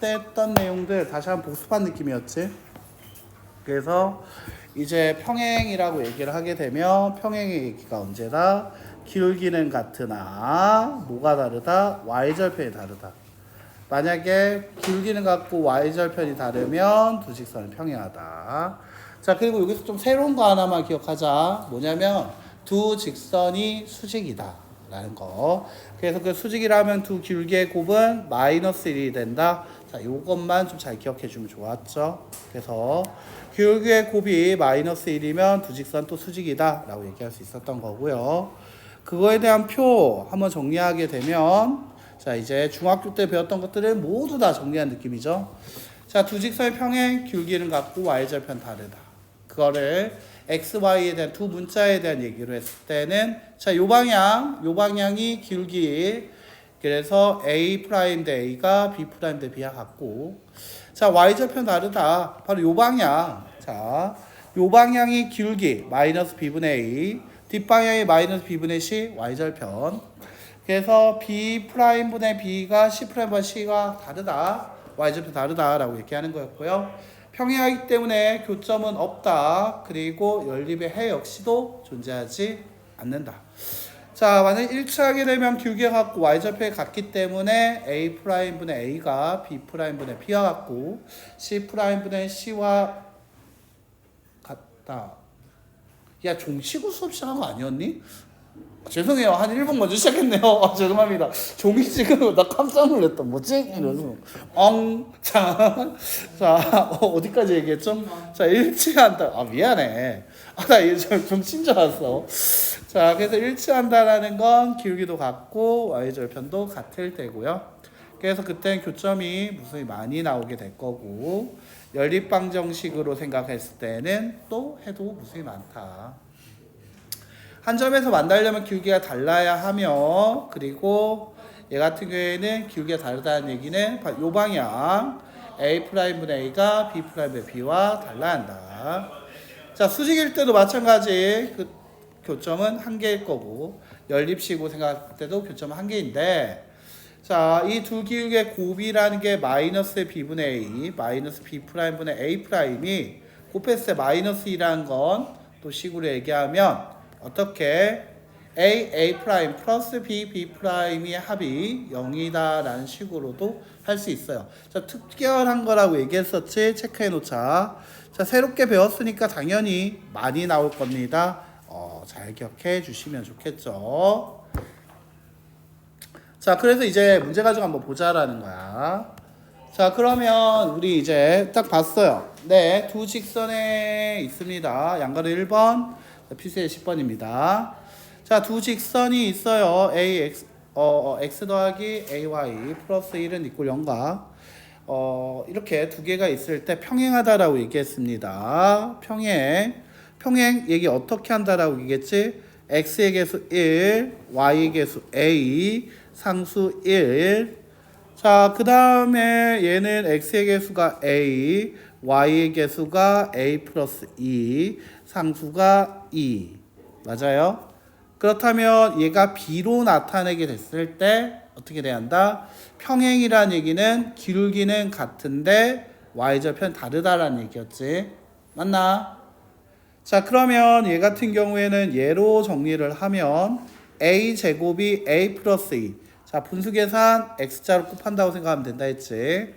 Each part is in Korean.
때 했던 내용들 다시 한번 복습한 느낌이었지. 그래서 이제 평행이라고 얘기를 하게 되면 평행의 얘기가 언제다? 기울기는 같으나 뭐가 다르다? y절편이 다르다. 만약에 기울기는 같고 y절편이 다르면 두 직선은 평행하다. 자 그리고 여기서 좀 새로운 거 하나만 기억하자. 뭐냐면 두 직선이 수직이다. 라는 거. 그래서 그 수직이라면 두 기울기의 곱은 마이너스 1이 된다. 자, 요것만 좀 잘 기억해 주면 좋았죠. 그래서 기울기의 곱이 마이너스 1이면 두 직선 또 수직이다. 라고 얘기할 수 있었던 거고요. 그거에 대한 표 한번 정리하게 되면 자, 이제 중학교 때 배웠던 것들을 모두 다 정리한 느낌이죠. 자, 두 직선의 평행 기울기는 같고 y절편 다르다. 그거를 x, y에 대한 두 문자에 대한 얘기로 했을 때는 자, 요 방향, 요 방향이 기울기 그래서 a 프라임 대 a가 b 프라임 대 b와 같고 자, y절편 다르다. 바로 요 방향. 자, 요 방향이 기울기 마이너스 b분의 a 뒷방향이 마이너스 b분의 c y절편 그래서 b 프라임 분의 b가 c 프라임과 c가 다르다. y절편 다르다라고 얘기하는 거였고요. 평행하기 때문에 교점은 없다. 그리고 연립의 해 역시도 존재하지 않는다. 자, 만약 일치하게 되면 기울기가 같고 y절편이 같기 때문에 a 프라임 분의 a가 b 프라임 분의 b와 같고 c 프라임 분의 c와 같다. 야, 종치고 수업 시작한 거 아니었니? 죄송해요. 한 1분 먼저 시작했네요. 아, 죄송합니다. 종이 지금 나 깜짝 놀랐다. 뭐지? 이러면서. 엉, 자, 자, 어, 어디까지 얘기했죠? 자, 일치한다. 아, 미안해. 아, 나 이제 좀, 좀 친절했어. 자, 그래서 일치한다라는 건 기울기도 같고, y절편도 같을 때고요. 그래서 그땐 교점이 무수히 많이 나오게 될 거고, 연립방 정식으로 생각했을 때는 또 해도 무수히 많다. 한 점에서 만나려면 기울기가 달라야 하며 그리고 얘 같은 경우에는 기울기가 다르다는 얘기는 요 방향 a 프라임 분의 a가 b 프라임 분의 b와 달라야 한다. 자 수직일 때도 마찬가지 그 교점은 한 개일 거고 연립식으로 생각할 때도 교점은 한 개인데 자 이 두 기울기의 곱이라는 게 마이너스 b분의 a 마이너스 b 프라임 분의 a 프라임이 곱했을 때 마이너스 2라는 건 또 식으로 얘기하면 어떻게 a a 프라임 플러스 b b 프라임의 합이 0이다라는 식으로도 할 수 있어요. 자 특별한 거라고 얘기했었지 체크해 놓자. 자 새롭게 배웠으니까 당연히 많이 나올 겁니다. 어, 잘 기억해 주시면 좋겠죠. 자 그래서 이제 문제 가지고 한번 보자라는 거야. 자 그러면 우리 이제 딱 봤어요. 네, 두 직선에 있습니다. 양가로 1번, 피스의 10번입니다. 자, 두 직선이 있어요. ax 어, 어, x 더하기 ay 플러스 1은 이꼴 0과 어, 이렇게 두 개가 있을 때 평행하다라고 얘기했습니다. 평행. 평행 얘기 어떻게 한다라고 얘기했지? x의 개수 1, y의 개수 a, 상수 1. 자, 그 다음에 얘는 x의 개수가 a, y의 개수가 a 플러스 2, 상수가 2. 맞아요? 그렇다면 얘가 b로 나타내게 됐을 때 어떻게 돼야 한다? 평행이라는 얘기는 기울기는 같은데 y절편 다르다라는 얘기였지. 맞나? 자, 그러면 얘 같은 경우에는 얘로 정리를 하면 a 제곱이 a 플러스 2. 자, 분수 계산 x자로 곱한다고 생각하면 된다 했지.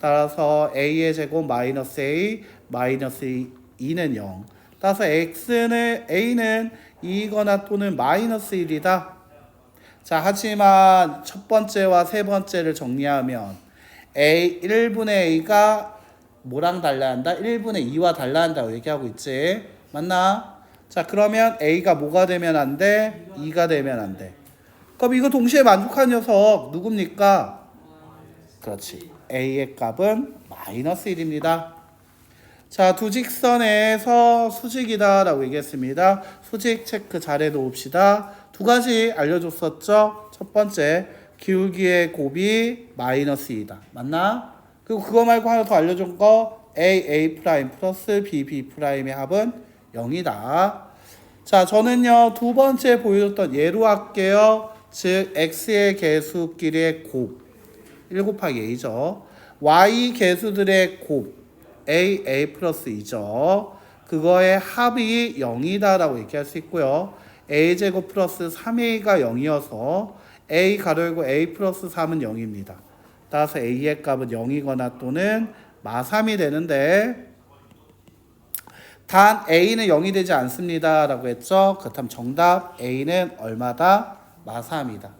따라서 a의 제곱 마이너스 a 마이너스 2는 0. 따라서 x는 a는 2거나 또는 마이너스 1이다. 자, 하지만 첫 번째와 세 번째를 정리하면 a 1분의 a가 뭐랑 달라야 한다? 1분의 2와 달라야 한다고 얘기하고 있지. 맞나? 자, 그러면 a가 뭐가 되면 안 돼? 2가 되면 안 돼. 그럼 이거 동시에 만족한 녀석 누굽니까? 그렇지. a의 값은 마이너스 1입니다. 자, 두 직선에서 수직이다 라고 얘기했습니다. 수직 체크 잘해 놓읍시다. 두 가지 알려줬었죠. 첫 번째, 기울기의 곱이 마이너스 2다. 맞나? 그리고 그거 말고 하나 더 알려준 거 a a 플러스 b b 프라임의 합은 0이다. 자, 저는요 두 번째 보여줬던 예로 할게요. 즉 x의 개수끼리의 곱 1 곱하기 a죠. y 개수들의 곱 a a 플러스 2죠. 그거의 합이 0이다라고 얘기할 수 있고요. a 제곱 플러스 3a가 0이어서 a 가로열고 a 플러스 3은 0입니다. 따라서 a의 값은 0이거나 또는 마3이 되는데 단 a는 0이 되지 않습니다 라고 했죠. 그렇다면 정답 a는 얼마다? 마3이다.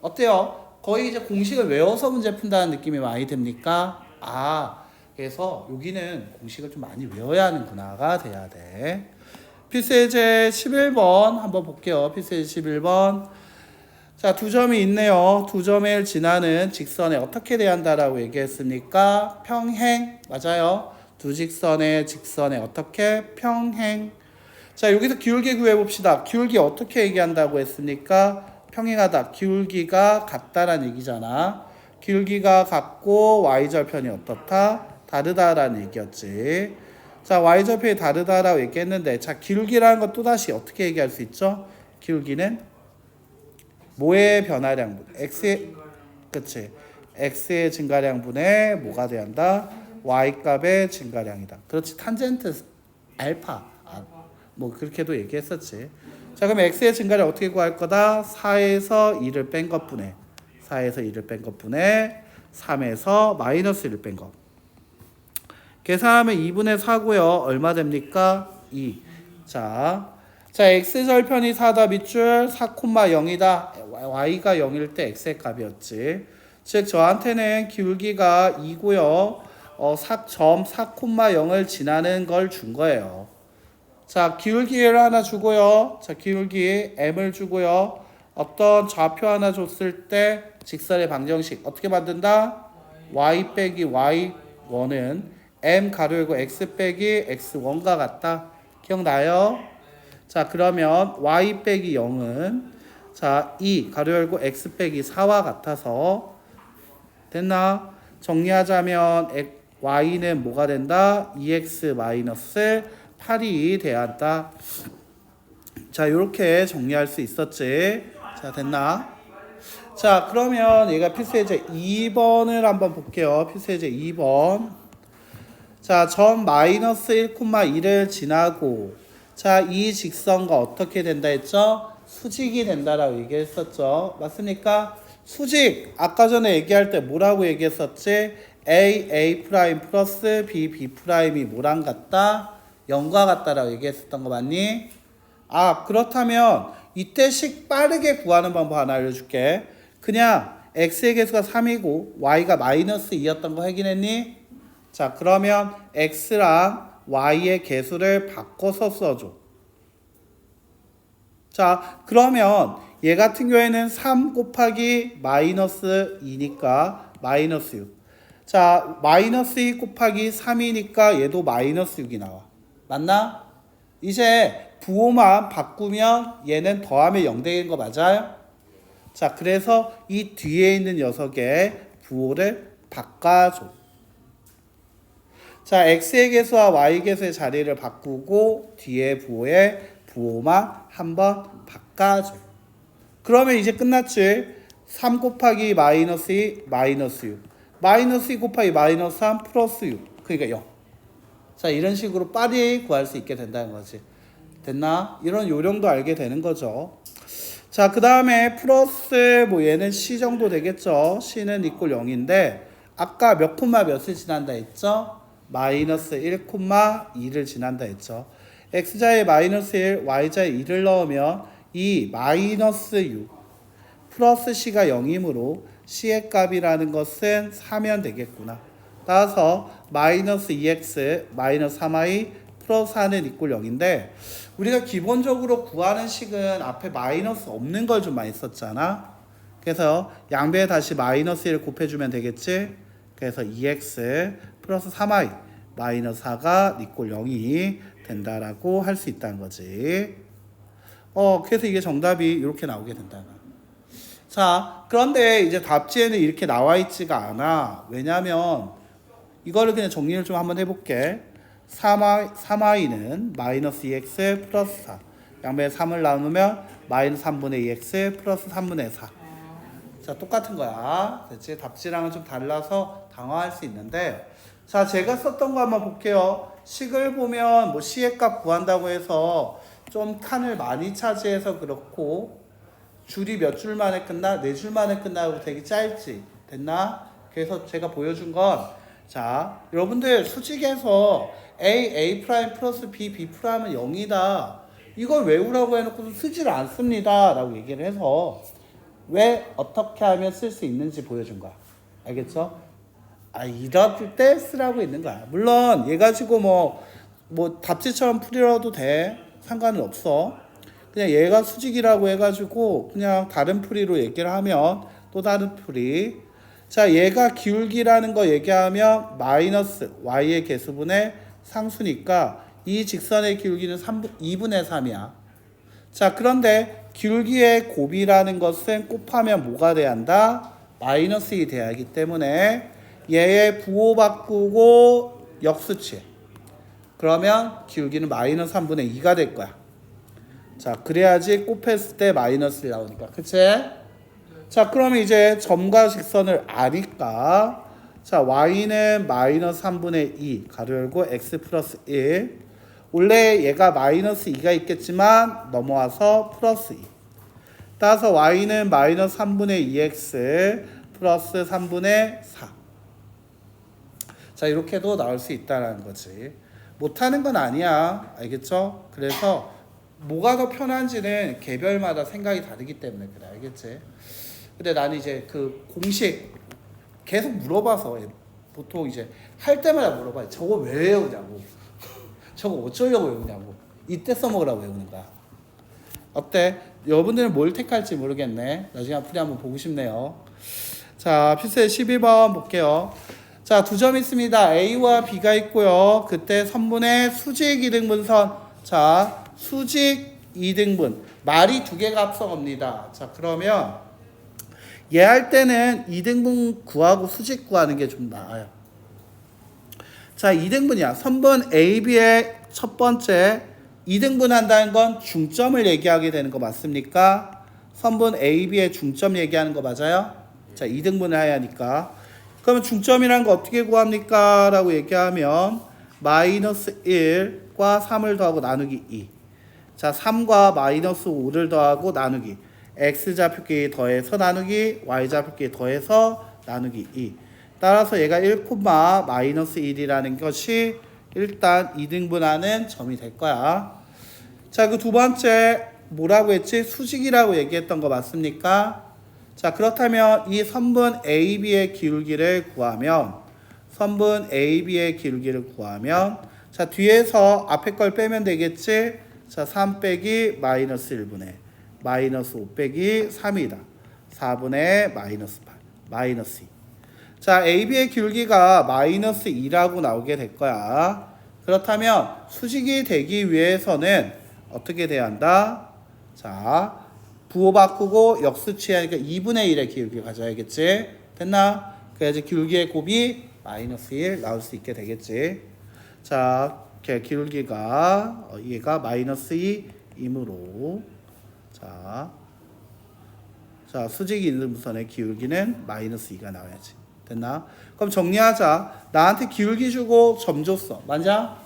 어때요? 거의 이제 공식을 외워서 문제 푼다는 느낌이 많이 듭니까? 아, 그래서 여기는 공식을 좀 많이 외워야 하는구나가 돼야 돼. 필수예제 11번 한번 볼게요. 필수예제 11번. 자, 두 점이 있네요. 두 점을 지나는 직선에 어떻게 대한다라고 얘기했습니까? 평행. 맞아요. 두 직선의 직선에 어떻게? 평행. 자, 여기서 기울기 구해 봅시다. 기울기 어떻게 얘기한다고 했습니까? 평행하다. 기울기가 같다라는 얘기잖아. 기울기가 같고 y절편이 어떻다? 다르다라는 얘기였지. 자, y절편이 다르다라고 얘기했는데 자, 기울기라는 것 또다시 어떻게 얘기할 수 있죠? 기울기는 뭐의 변화량분? x의 그치? x의 증가량분의 뭐가 대한다? Y 값의 증가량이다. 그렇지. 탄젠트 알파. 아, 뭐 그렇게도 얘기했었지. 자, 그럼 x의 증가량 어떻게 구할 거다? 4에서 2를 뺀 것분에 4에서 2를 뺀 것분에 3에서 마이너스 1을 뺀 것. 계산하면 2분의 4고요. 얼마 됩니까? 2. 자, 자 x절편이 4다 밑줄 4,0이다. y가 0일 때 x의 값이었지. 즉 저한테는 기울기가 2고요. 어, 4 점 4,0을 지나는 걸 준 거예요. 자, 기울기를 하나 주고요. 자, 기울기 m을 주고요. 어떤 좌표 하나 줬을 때 직선의 방정식 어떻게 만든다? y 빼기 y1은 m 가로이고 x 빼기 x1과 같다. 기억나요? 자, 그러면 y 빼기 0은 자, 2 가로 열고 x 빼기 4와 같아서 됐나? 정리하자면 엑- y는 뭐가 된다? 2x 마이너스 8이 돼야 한다. 자, 이렇게 정리할 수 있었지. 자, 됐나? 자, 그러면 얘가 필수예제 2번을 한번 볼게요. 필수예제 2번. 자, 점 마이너스 1,2를 지나고 자, 이 직선과 어떻게 된다 했죠? 수직이 된다라고 얘기했었죠. 맞습니까? 수직 아까 전에 얘기할 때 뭐라고 얘기했었지? A A 프라임 플러스 B B 프라임이 뭐랑 같다? 0과 같다라고 얘기했었던 거 맞니? 아 그렇다면 이때 식 빠르게 구하는 방법 하나 알려줄게. 그냥 x의 개수가 3이고 y가 마이너스 2였던 거 확인했니? 자 그러면 x랑 y의 개수를 바꿔서 써줘. 자 그러면 얘 같은 경우에는 3 곱하기 마이너스 2니까 마이너스 6. 자 마이너스 2 곱하기 3이니까 얘도 마이너스 6이 나와. 맞나? 이제 부호만 바꾸면 얘는 더하면 0 되는 거 맞아요? 자 그래서 이 뒤에 있는 녀석의 부호를 바꿔줘. 자, x의 개수와 y 개수의 자리를 바꾸고 뒤에 부호의 부호만 한번 바꿔줘. 그러면 이제 끝났지. 3 곱하기 마이너스 2 마이너스 6. 마이너스 2 곱하기 마이너스 3 플러스 6. 그러니까 0. 자, 이런 식으로 빨리 구할 수 있게 된다는 거지. 됐나? 이런 요령도 알게 되는 거죠. 자, 그 다음에 플러스 뭐 얘는 c 정도 되겠죠. c는 이꼴 0인데 아까 몇 콤마 몇을 지난다 했죠? 마이너스 1,2를 지난다 했죠. x자에 마이너스 1, y자에 2를 넣으면 이 마이너스 6 플러스 c가 0이므로 c의 값이라는 것은 4면 되겠구나. 따라서 마이너스 2x 마이너스 3y 플러스 4는 이꼴 0인데 우리가 기본적으로 구하는 식은 앞에 마이너스 없는 걸 좀 많이 썼잖아. 그래서 양배에 다시 마이너스 1 곱해주면 되겠지. 그래서 2x 플러스 3y 마이너스 4가 니꼴 0이 된다라고 할 수 있다는 거지. 어, 그래서 이게 정답이 이렇게 나오게 된다. 자, 그런데 이제 답지에는 이렇게 나와 있지가 않아. 왜냐면 이거를 그냥 정리를 좀 한번 해볼게. 3y, 3y는 마이너스 2x 플러스 4. 양배에 3을 나누면 마이너스 3분의 2x 플러스 3분의 4. 자, 똑같은 거야. 됐지? 답지랑은 좀 달라서 당황할 수 있는데, 자, 제가 썼던 거 한번 볼게요. 식을 보면 뭐 시액값 구한다고 해서 좀 칸을 많이 차지해서 그렇고, 줄이 몇 줄 만에 끝나? 네 줄 만에 끝나고 되게 짧지. 됐나? 그래서 제가 보여준 건, 자, 여러분들 수직에서 A, A 프라임 플러스 B, B 프라임은 0이다. 이걸 외우라고 해놓고 쓰지를 않습니다. 라고 얘기를 해서 왜 어떻게 하면 쓸 수 있는지 보여준 거야. 알겠죠? 아, 이럴 때 쓰라고 있는 거야. 물론 얘 가지고 뭐, 뭐 답지처럼 풀이라도 돼. 상관은 없어. 그냥 얘가 수직이라고 해가지고 그냥 다른 풀이로 얘기를 하면 또 다른 풀이. 자, 얘가 기울기라는 거 얘기하면 마이너스 y의 개수분의 상수니까 이 직선의 기울기는 3분, 2분의 3이야. 자, 그런데 기울기의 곱이라는 것은 곱하면 뭐가 돼야 한다? 마이너스 2 돼야 하기 때문에 얘의 부호 바꾸고 역수치. 그러면 기울기는 마이너스 3분의 2가 될 거야. 자, 그래야지 곱했을 때 마이너스 1 나오니까. 그치? 자, 그러면 이제 점과 직선을 아니까 자, y는 마이너스 3분의 2 가로 열고 x 플러스 1 원래 얘가 마이너스 2가 있겠지만 넘어와서 플러스 2 따라서 y는 마이너스 3분의 2x 플러스 3분의 4 자, 이렇게도 나올 수 있다라는 거지. 못하는 건 아니야. 알겠죠? 그래서 뭐가 더 편한지는 개별마다 생각이 다르기 때문에 그래. 알겠지? 근데 나는 이제 그 공식 계속 물어봐서 보통 이제 할 때마다 물어봐. 저거 왜 외우냐고. 저거 어쩌려고 외우냐고. 이때 써먹으라고 외우는 거야. 어때? 여러분들은 뭘 택할지 모르겠네. 나중에 앞으로 한번 보고 싶네요. 자, 필수의 12번 볼게요. 자, 두 점 있습니다. A와 B가 있고요. 그때 선분의 수직 이등분선. 자, 수직 이등분. 말이 두 개가 합성합니다. 자, 그러면 얘 할 때는 이등분 구하고 수직 구하는 게 좀 나아요. 자, 2등분이야. 선분 A, B의 첫 번째 2등분 한다는 건 중점을 얘기하게 되는 거 맞습니까? 선분 A, B의 중점 얘기하는 거 맞아요? 자, 2등분을 해야 하니까. 그러면 중점이란 거 어떻게 구합니까? 라고 얘기하면 마이너스 1과 3을 더하고 나누기 2. 자, 3과 마이너스 5를 더하고 나누기. x 좌표끼리 더해서 나누기, y 좌표끼리 더해서 나누기 2. 따라서 얘가 1, 마이너스 1이라는 것이 일단 2등분하는 점이 될 거야. 자, 그 두 번째 뭐라고 했지? 수직이라고 얘기했던 거 맞습니까? 자, 그렇다면 이 선분 AB의 기울기를 구하면 선분 AB의 기울기를 구하면 자, 뒤에서 앞에 걸 빼면 되겠지? 자, 3 빼기 마이너스 1분의 마이너스 5 빼기 3이다. 4분의 마이너스 8 마이너스 2 자, AB의 기울기가 마이너스 2라고 나오게 될 거야. 그렇다면 수직이 되기 위해서는 어떻게 돼야 한다? 자, 부호 바꾸고 역수치하니까 2분의 1의 기울기 가져야겠지? 됐나? 그래야지 기울기의 곱이 마이너스 1 나올 수 있게 되겠지. 자, 이렇게 기울기가 어, 얘가 마이너스 2이므로 자, 자 수직 이등분선의 기울기는 마이너스 2가 나와야지. 됐나? 그럼 정리하자. 나한테 기울기 주고 점 줬어. 맞아?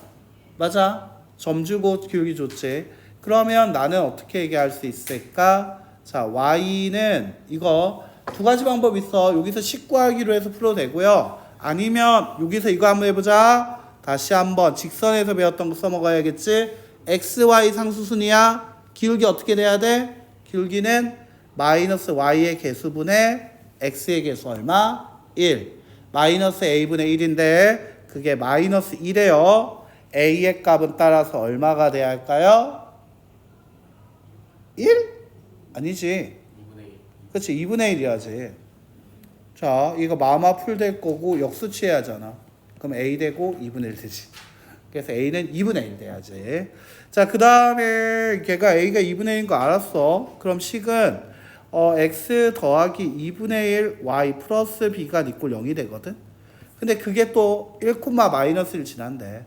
맞아? 점 주고 기울기 줬지. 그러면 나는 어떻게 얘기할 수 있을까? 자, y는 이거 두 가지 방법 있어. 여기서 19하기로 해서 풀어도 되고요. 아니면 여기서 이거 한번 해보자. 다시 한번 직선에서 배웠던 거 써먹어야겠지. x, y 상수순이야. 기울기 어떻게 돼야 돼? 기울기는 마이너스 y의 개수분의 x의 개수 얼마? 1. 마이너스 a분의 1인데 그게 마이너스 1이에요. a의 값은 따라서 얼마가 돼야 할까요? 1? 아니지. 2분의 1. 그렇지. 2분의 1이야지. 자, 이거 마마 풀 될 거고 역수치 해야 하잖아. 그럼 a 되고 2분의 1 되지. 그래서 a는 2분의 1 돼야지. 자, 그 다음에 걔가 a가 2분의 1인 거 알았어. 그럼 식은 어, x 더하기 2분의 1 y 플러스 b가 이꼴 0이 되거든. 근데 그게 또 1, 마이너스 1 지난데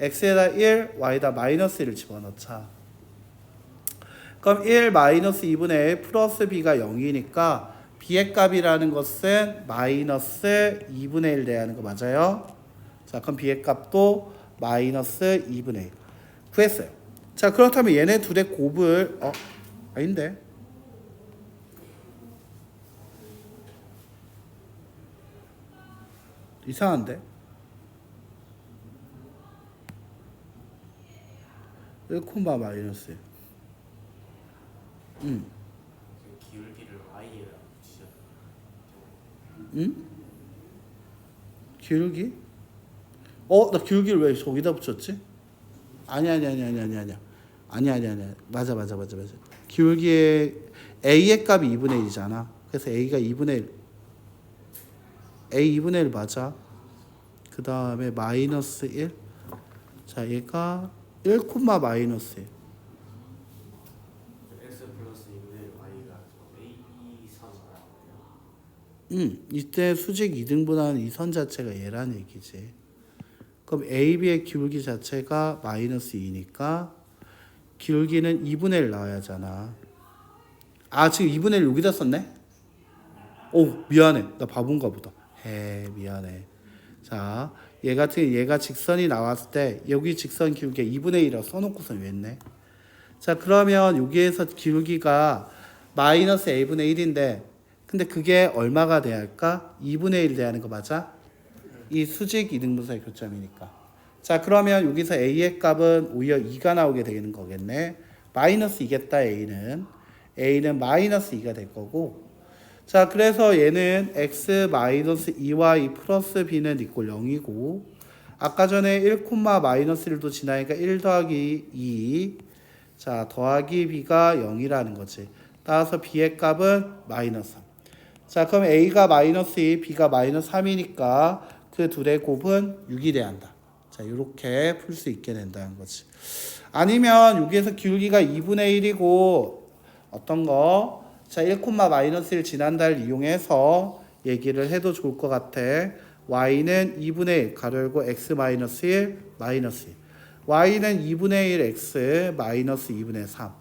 x에다 1, y에다 마이너스 1을 집어넣자. 그럼 1 마이너스 2분의 1 플러스 b가 0이니까 b의 값이라는 것은 마이너스 2분의 1 돼야 하는 거 맞아요? 자, 그럼 b의 값도 마이너스 2분의 1 구했어요. 자, 그렇다면 얘네 둘의 곱을 어 아닌데 이상한데 1콤마 마이너스 음. 기울기를 y에다 붙이죠. 응? 기울기? 어, 나 귤기를 왜 거기다 붙였지? 아니 아니 아니 아니 아니 아니. 아니 아니 아니. 맞아 맞아 맞아 맞아. 기울기의 a의 값이 2분의 1이잖아. 그래서 a가 2분의 1. a 2분의 1 맞아. 그 다음에 마이너스 1. 자, 얘가 1 콤마 마이너스 1. 응, 음, 이때 수직 2등분하는 이 선 자체가 얘란 얘기지. 그럼 AB의 기울기 자체가 마이너스 2니까 기울기는 2분의 1 나와야 하잖아. 아, 지금 2분의 1 여기다 썼네? 오, 미안해. 나 바본가 보다. 해, 미안해. 자, 얘 같은 얘가 직선이 나왔을 때 여기 직선 기울기가 2분의 1이라고 써놓고서 왜 했네? 자, 그러면 여기에서 기울기가 마이너스 a분의 1인데 근데 그게 얼마가 돼야 할까? 2분의 1 돼야 하는 거 맞아? 이 수직 이등분사의 교점이니까. 자, 그러면 여기서 a의 값은 오히려 2가 나오게 되는 거겠네. 마이너스 2겠다, a는. a는 마이너스 2가 될 거고. 자, 그래서 얘는 x 마이너스 2y 플러스 b는 이꼴 0이고, 아까 전에 1 콤마 마이너스 1도 지나니까 1 더하기 2. 자, 더하기 b가 0이라는 거지. 따라서 b의 값은 마이너스 3. 자, 그럼 a가 마이너스 2, b가 마이너스 3이니까 그 둘의 곱은 6이 돼야 한다. 자, 이렇게 풀 수 있게 된다는 거지. 아니면 여기에서 기울기가 2분의 1이고 어떤 거? 자, 1, 마이너스 1 지난달 이용해서 얘기를 해도 좋을 것 같아. y는 2분의 1 가로 열고 x 마이너스 1 마이너스 1. y는 2분의 1 x 마이너스 2분의 3.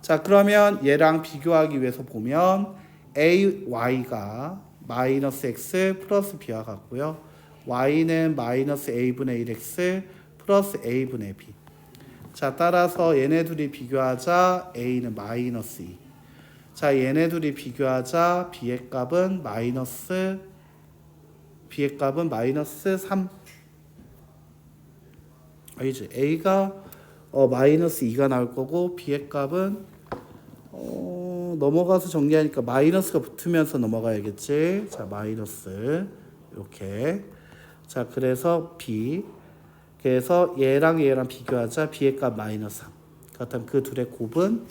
자, 그러면 얘랑 비교하기 위해서 보면 a y가 마이너스 x 플러스 b와 같고요. Y는 마이너스 a분의 1x 플러스 a분의 b. 자, 따라서 얘네 둘이 비교하자 a는 마이너스 2. 자, 얘네 둘이 비교하자 b의 값은 마이너스 b의 값은 마이너스 3. 알지? a가 어, 마이너스 2가 나올 거고 b의 값은 어, 넘어가서 정리하니까 마이너스가 붙으면서 넘어가야겠지. 자, 마이너스 이렇게. 자, 그래서 b. 그래서 얘랑 얘랑 비교하자. b의 값 마이너스 3. 그렇다면 그 둘의 곱은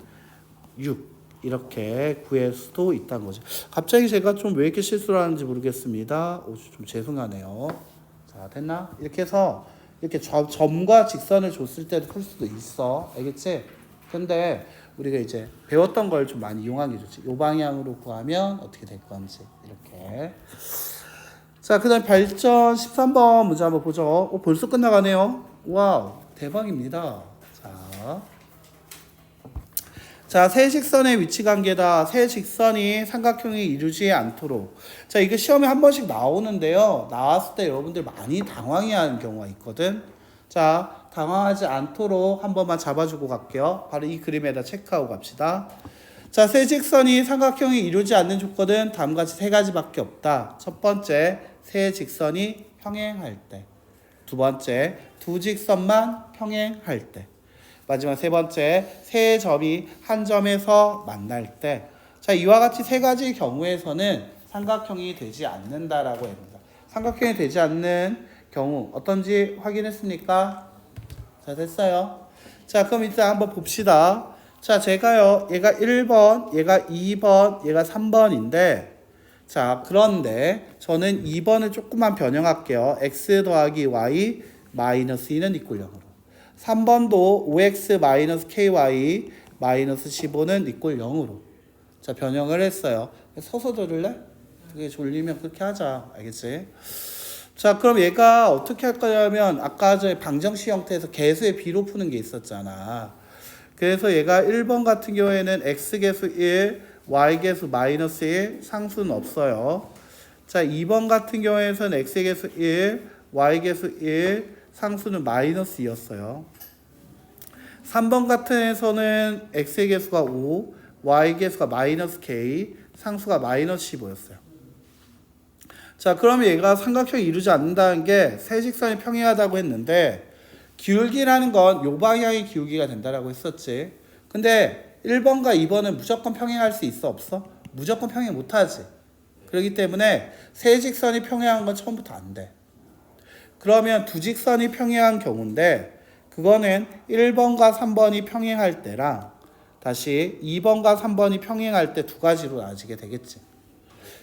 6. 이렇게 구할 수도 있다는 거죠. 갑자기 제가 좀 왜 이렇게 실수를 하는지 모르겠습니다. 오, 좀 죄송하네요. 자, 됐나? 이렇게 해서 이렇게 점, 점과 직선을 줬을 때도 풀 수도 있어. 알겠지? 근데 우리가 이제 배웠던 걸 좀 많이 이용하기 좋지. 요 방향으로 구하면 어떻게 될 건지 이렇게. 자, 그 다음 발전 13번 문제 한번 보죠. 어, 벌써 끝나가네요. 와우, 대박입니다. 자. 자, 세 직선의 위치 관계다. 세 직선이 삼각형이 이루지 않도록. 자, 이거 시험에 한 번씩 나오는데요. 나왔을 때 여러분들 많이 당황해 하는 경우가 있거든. 자, 당황하지 않도록 한 번만 잡아주고 갈게요. 바로 이 그림에다 체크하고 갑시다. 자, 세 직선이 삼각형이 이루지 않는 조건은 다음과 같이 세 가지밖에 없다. 첫 번째, 세 직선이 평행할 때. 두 번째, 두 직선만 평행할 때. 마지막 세 번째, 세 점이 한 점에서 만날 때. 자, 이와 같이 세 가지 경우에서는 삼각형이 되지 않는다라고 합니다. 삼각형이 되지 않는 경우 어떤지 확인했습니까? 자, 됐어요. 자, 그럼 이제 한번 봅시다. 자, 제가요, 얘가 1번, 얘가 2번, 얘가 3번인데, 자, 그런데 저는 2번을 조금만 변형할게요. x 더하기 y 마이너스 2는 이꼴 0으로. 3번도 5x 마이너스 ky 마이너스 15는 이꼴 0으로. 자, 변형을 했어요. 서서 들을래? 그게 졸리면 그렇게 하자. 알겠지? 자, 그럼 얘가 어떻게 할 거냐면 아까 저 방정식 형태에서 개수의 비로 푸는 게 있었잖아. 그래서 얘가 1번 같은 경우에는 x개수 1, y계수 마이너스 1, 상수는 없어요. 자, 2번 같은 경우에는 x의 계수 1, y계수 1, 상수는 마이너스 2였어요. 3번 같은 에서는 x의 계수가 5, y 계수가 마이너스 k, 상수가 마이너스 15였어요. 자, 그러면 얘가 삼각형이 이루지 않는다는 게 세 직선이 평행하다고 했는데 기울기라는 건 요 방향의 기울기가 된다라고 했었지. 근데 1번과 2번은 무조건 평행할 수 있어 없어? 무조건 평행 못 하지. 그렇기 때문에 세 직선이 평행한 건 처음부터 안 돼. 그러면 두 직선이 평행한 경우인데 그거는 1번과 3번이 평행할 때랑 다시 2번과 3번이 평행할 때 두 가지로 나눠지게 되겠지.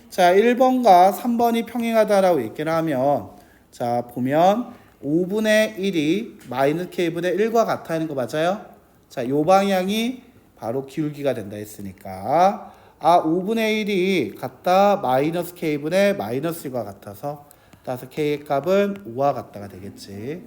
자, 1번과 3번이 평행하다라고 얘기를 하면 자, 보면 5분의 1이 마이너스 k분의 1과 같다는 거 맞아요? 자, 요 방향이 바로 기울기가 된다 했으니까 아, 5분의 1이 같다 마이너스 k분의 마이너스 1과 같아서 따라서 k의 값은 5와 같다가 되겠지.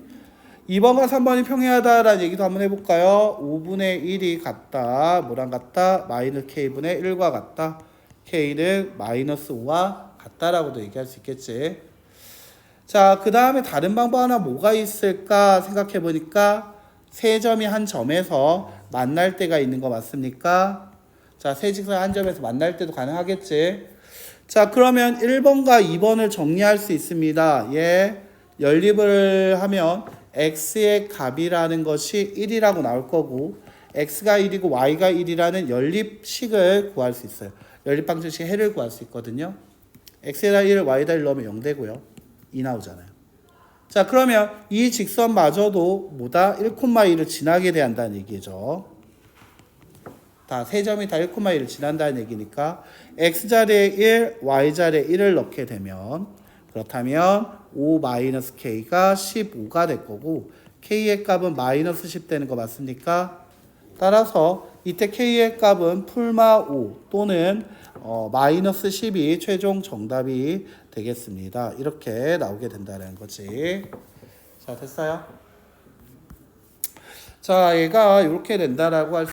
2번과 3번이 평행하다라는 얘기도 한번 해볼까요? 5분의 1이 같다. 뭐랑 같다? 마이너스 k분의 1과 같다. k는 마이너스 5와 같다라고도 얘기할 수 있겠지. 자, 그 다음에 다른 방법 하나 뭐가 있을까 생각해 보니까 세 점이 한 점에서 만날 때가 있는 거 맞습니까? 자, 세 직선 한 점에서 만날 때도 가능하겠지. 자, 그러면 1번과 2번을 정리할 수 있습니다. 예. 연립을 하면 x의 값이라는 것이 1이라고 나올 거고 x가 1이고 y가 1이라는 연립식을 구할 수 있어요. 연립 방정식 해를 구할 수 있거든요. x에다 1을 y에다 1 넣으면 0 되고요. 2 나오잖아요. 자, 그러면 이 직선마저도 뭐다? 1,2를 지나게 한다는 얘기죠. 다 세 점이 다 1,2를 지난다는 얘기니까 x자리에 1, y자리에 1을 넣게 되면 그렇다면 5-k가 15가 될 거고 k의 값은 마이너스 10 되는 거 맞습니까? 따라서 이때 k의 값은 풀마 5 또는 어, 마이너스 10이 최종 정답이 되겠습니다. 이렇게 나오게 된다는 거지. 자, 됐어요? 자, 얘가 이렇게 된다라고 할